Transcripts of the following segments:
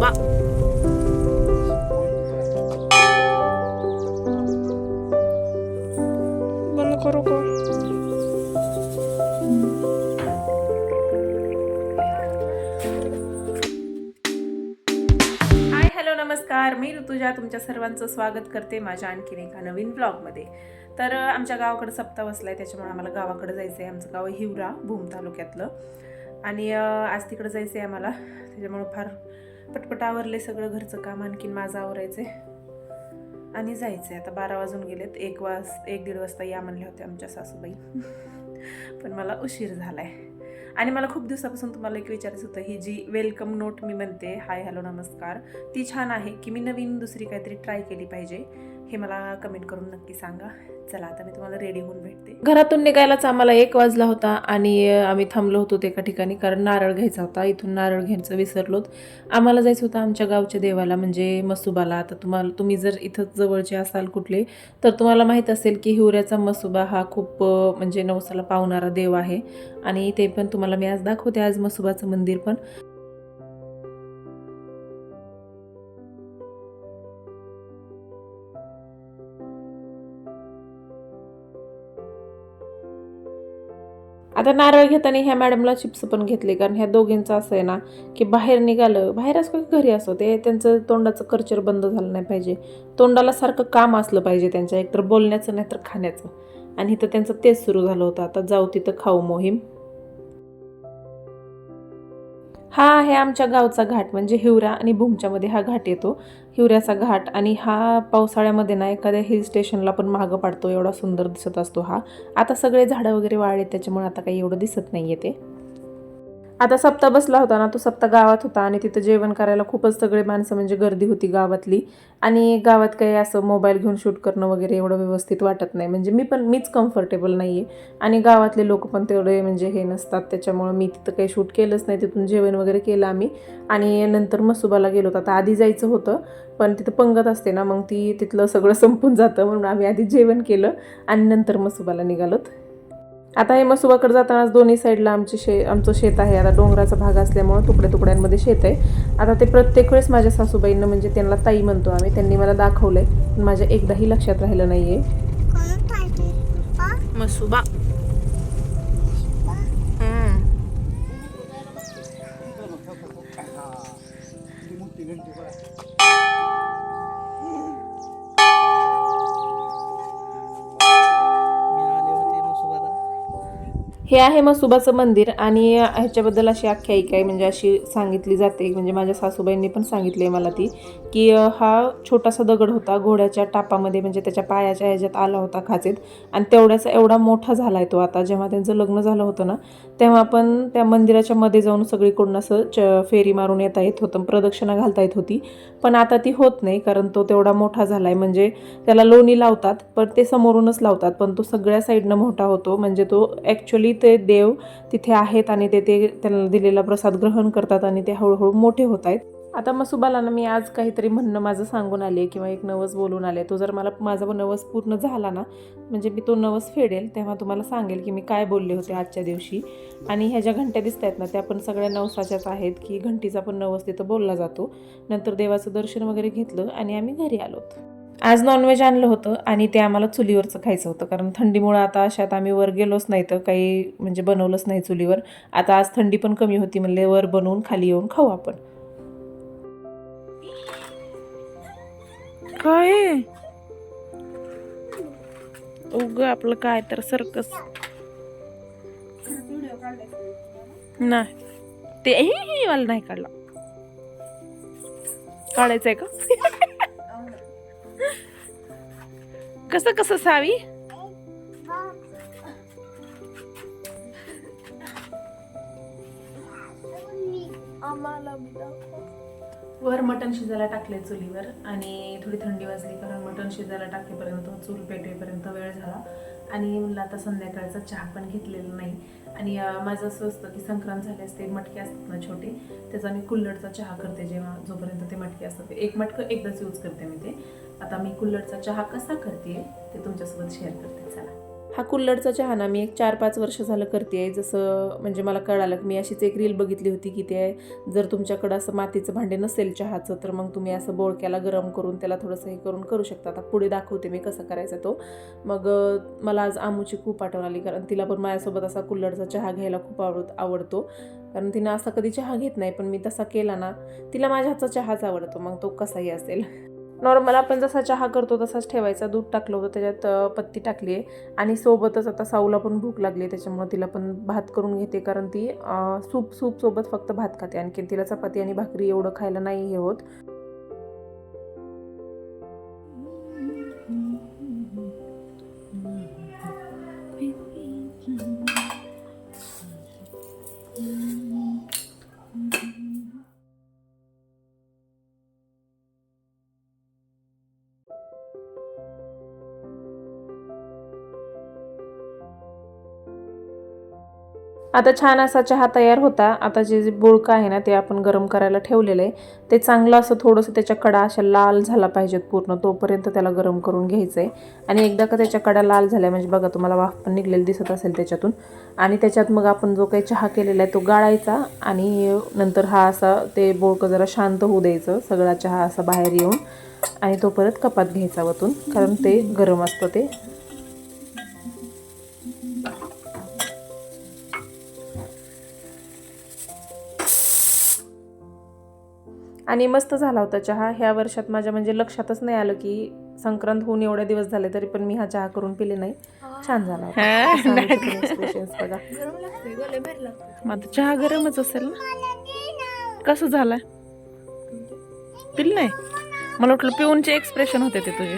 Hi hello नमस्कार. मी ऋतुजा तुमच्या सर्वांचं स्वागत करते माझ्या आणखीन एका नवीन ब्लॉगमध्ये. तर आमच्या गावाकडे सप्ताह बसलाय त्याच्यामुळे आम्हाला गावाकडे जायचं आहे आमचं गाव आहे हिवरा भूम तालुक्यातलं. आणि आज तिकडं जायचं आहे आम्हाला. त्याच्यामुळं फार पटपट आवरले सगळं घरचं काम आणखीन माझं आवरायचं आणि जायचं आहे आता बारा वाजून गेलेत. एक वाज एक दीड वाजता या म्हणल्या होत्या आमच्या सासूबाई. पण मला उशीर झालाय. आणि मला खूप दिवसापासून तुम्हाला एक विचारायचं होतं ही जी वेलकम नोट मी म्हणते हाय हॅलो नमस्कार ती छान आहे की मी नवीन दुसरी काहीतरी ट्राय केली पाहिजे. हे मला कमेंट करून नक्की सांगा. चला आता मी तुम्हाला रेडी होऊन भेटते. घरातून निघायलाच आम्हाला एक वाजला होता आणि आम्ही थांबलो होतो एका ठिकाणी कारण नारळ घ्यायचा होता. इथून नारळ घ्यायचं विसरलोत. आम्हाला जायचं होतं आमच्या गावच्या देवाला म्हणजे मसुबाला. आता तुम्हाला तुम्ही जर इथं जवळचे असाल कुठले तर तुम्हाला माहीत असेल की हिवऱ्याचा मसुबा हा खूप म्हणजे नवसाला पावणारा देव आहे. आणि ते पण तुम्हाला मी आज दाखवते आज मसुबाचं मंदिर पण. आता नारळ घेताना ह्या मॅडमला चिप्स पण घेतले कारण ह्या दोघींचं असं आहे ना की बाहेर निघालं बाहेर असो की घरी असो ते त्यांचं तोंडाचं कर्चर बंद झालं नाही पाहिजे. तोंडाला सारखं काम असलं पाहिजे त्यांच्या एकतर बोलण्याचं नाही तर खाण्याचं. आणि इथं त्यांचं तेच सुरू झालं होतं. आता जाऊ तिथं खाऊ मोहीम. हा आहे आमच्या गावचा घाट म्हणजे हिवरा आणि भूमच्यामध्ये हा घाट येतो. हिवऱ्याचा घाट आणि हा पावसाळ्यामध्ये ना एखाद्या हिल स्टेशनला पण मागं पाडतो एवढा सुंदर दिसत असतो हा. आता सगळे झाडं वगैरे वाळले त्याच्यामुळे आता काही एवढं दिसत नाही ते. आता सप्ता बसला होता ना तो सप्ता गावात होता आणि तिथं जेवण करायला खूपच सगळे माणसं म्हणजे गर्दी होती गावातली. आणि गावात काही असं मोबाईल घेऊन शूट करणं वगैरे एवढं व्यवस्थित वाटत नाही. म्हणजे मी पण मीच कम्फर्टेबल नाही आहे आणि गावातले लोक पण तेवढे म्हणजे हे नसतात. त्याच्यामुळं मी तिथं काही शूट केलंच नाही. तिथून जेवण वगैरे केलं आम्ही. आणि नंतर मसुबाला गेलो होतो. आता आधी जायचं होतं पण तिथं पंगत असते ना मग ती तिथलं सगळं संपून जातं म्हणून आम्ही आधी जेवण केलं आणि नंतर मसुबाला निघालोत. आता हे मसुबाकडे जाताना दोन्ही साईडला आमचे शे आमचं शेत आहे. आता डोंगराचा भाग असल्यामुळं तुकड्या तुकड्यांमध्ये शेत आहे. आता ते प्रत्येक वेळेस माझ्या सासूबाईंना म्हणजे त्यांना ताई म्हणतो आम्ही त्यांनी मला दाखवलंय. पण माझ्या एकदाही लक्षात राहिलं नाहीये. मसुबा. हे आहे मसुबाचं मंदिर आणि ह्याच्याबद्दल अशी आख्यायिका आहे. म्हणजे अशी सांगितली जाते. म्हणजे माझ्या सासूबाईंनी पण सांगितली आहे मला ती की हा छोटासा दगड होता घोड्याच्या टापामध्ये. म्हणजे त्याच्या पायाच्या ह्याच्यात आला होता खाचेत. आणि तेवढ्याचा एवढा मोठा झाला आहे तो आता. जेव्हा त्यांचं लग्न झालं होतं ना तेव्हा पण त्या मंदिराच्या मध्ये जाऊन सगळीकडून असं च फेरी मारून येता येत होतं. प्रदक्षिणा घालता येत होती. पण आता ती होत नाही कारण तो तेवढा मोठा झाला आहे म्हणजे त्याला लोणी लावतात पण ते समोरूनच लावतात. पण तो सगळ्या साईडनं मोठा होतो. म्हणजे तो ॲक्च्युली ते देव तिथे आहेत आणि ते ते त्यांना दिलेला प्रसाद ग्रहण करतात आणि ते हळूहळू मोठे होत आहेत. आता मसुबाला ना मी आज काहीतरी म्हणणं माझं सांगून आले किंवा एक नवस बोलून आले तो जर मला माझा नवस पूर्ण झाला ना म्हणजे मी तो नवस फेडेल तेव्हा तुम्हाला सांगेल की मी काय बोलले होते आजच्या दिवशी. आणि ह्या ज्या घंट्या दिसत आहेत ना त्या पण सगळ्या नवसाच्याच आहेत की घंटीचा पण नवस तिथं बोलला जातो. नंतर देवाचं दर्शन वगैरे घेतलं आणि आम्ही घरी आलोत आज नॉनव्हेज आणलं होतं आणि ते आम्हाला चुलीवरचं खायचं होतं. कारण थंडीमुळं आता अशात आम्ही वर गेलोच नाही तर काही म्हणजे बनवलंच नाही चुलीवर. आता आज थंडी पण कमी होती म्हणले वर बनवून खाली येऊन खाऊ आपण. काय? उग आपलं काय तर सर्कस नाही. ते हे, हे, मला नाही काढला काढायचंय का? कसं कसं सावी? वर मटण शिजायला टाकले चुलीवर आणि थोडी थंडी वाजली कारण मटण शिजायला टाकेपर्यंत चूल पेटेपर्यंत वेळ झाला. आणि म्हणलं आता संध्याकाळचा चहा पण घेतलेला नाही. आणि माझं असं असतं की संक्रांत झाले असते मटके असतात ना छोटे त्याचा मी कुल्लडचा चहा करते जेव्हा जोपर्यंत ते मटके असतात. ते एक मटकं एकदाच यूज करते मी ते. आता मी कुल्लडचा चहा कसा करते ते तुमच्यासोबत शेअर करते चला. हा कुल्हडचा चहा ना मी एक चार पाच वर्ष झालं करते जसं म्हणजे मला कळालं की मी अशीच एक रील बघितली होती की ते जर तुमच्याकडं असं मातीचं भांडे नसेल चहाचं तर मग तुम्ही असं बोळक्याला गरम करून त्याला थोडंसं हे करून करू शकता. आता पुढे दाखवते मी कसं करायचं तो. मग मला आज आमूची खूप आठवण आली कारण तिला पण माझ्यासोबत असा कुल्हडचा चहा घ्यायला खूप आवडत आवडतो. कारण तिनं असा कधी चहा घेत नाही पण मी तसा केला ना तिला माझ्या हातचा चहाच आवडतो. मग तो कसाही असेल. नॉर्मल आपण जसा चहा करतो तसाच ठेवायचा. दूध टाकलं होतं त्याच्यात पत्ती टाकली आहे. आणि सोबतच आता साऊला पण भूक लागली आहे त्याच्यामुळे तिला पण भात करून घेते. कारण ती सूप सूपसोबत फक्त भात खाते. आणखी तिला चपाती आणि भाकरी एवढं खायला नाही हे होत. आता छान असा चहा तयार होता. आता जे जे बोळकं आहे ना ते आपण गरम करायला ठेवलेलं आहे. ते चांगलं असं थोडंसं त्याच्या कडा अशा लाल झाला पाहिजेत पूर्ण. तोपर्यंत त्याला गरम करून घ्यायचं आहे आणि एकदा का त्याच्या कडा लाल झाल्या म्हणजे बघा तुम्हाला वाफ पण निघलेली दिसत असेल त्याच्यातून. आणि त्याच्यात मग आपण जो काही चहा केलेला आहे तो गाळायचा आणि नंतर हा असा ते बोळकं जरा शांत होऊ द्यायचं. सगळा चहा असा बाहेर येऊन. आणि तो परत कपात घ्यायचा वतून कारण ते गरम असतं ते. आणि मस्त झाला होता चहा. ह्या वर्षात माझ्या म्हणजे लक्षातच नाही आलं की संक्रांत होऊन एवढे दिवस झाले तरी पण मी हा चहा करून पिले नाही. छान झाला होता. चहा गरमच असेल ना? कसं झालं? पिल नाही मला वाटलं पिऊनचे एक्सप्रेशन होते ते तुझे.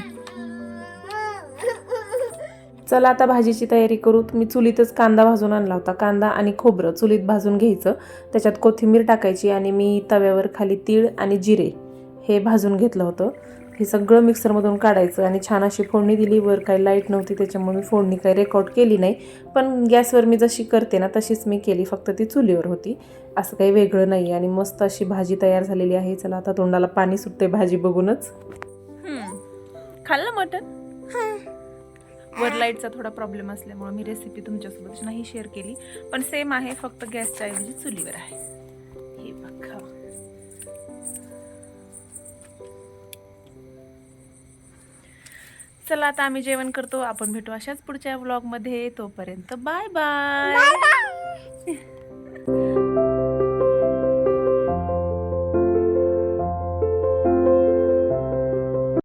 चला आता भाजीची तयारी करू. मी चुलीतच कांदा भाजून आणला होता. कांदा आणि खोबरं चुलीत भाजून घ्यायचं. त्याच्यात कोथिंबीर टाकायची आणि मी तव्यावर खाली तीळ आणि जिरे हे भाजून घेतलं होतं. हे सगळं मिक्सरमधून काढायचं आणि छान अशी फोडणी दिली. वर काही लाइट नव्हती त्याच्यामुळे मी फोडणी काही रेकॉर्ड केली नाही. पण गॅसवर मी जशी करते ना तशीच मी केली. फक्त ती चुलीवर होती. असं काही वेगळं नाही आणि मस्त अशी भाजी तयार झालेली आहे. चला आता तोंडाला पाणी सुटते भाजी बघूनच. खाल्लं मटन वर लाईटचा थोडा प्रॉब्लेम असल्यामुळे मी रेसिपी तुमच्यासोबत नाही शेअर केली. पण सेम आहे फक्त गॅसच्या ऐवजी चुलीवर आहे. हे बघा. चला आता आम्ही जेवण करतो. आपण भेटू अशाच पुढच्या व्लॉगमध्ये तोपर्यंत बाय बाय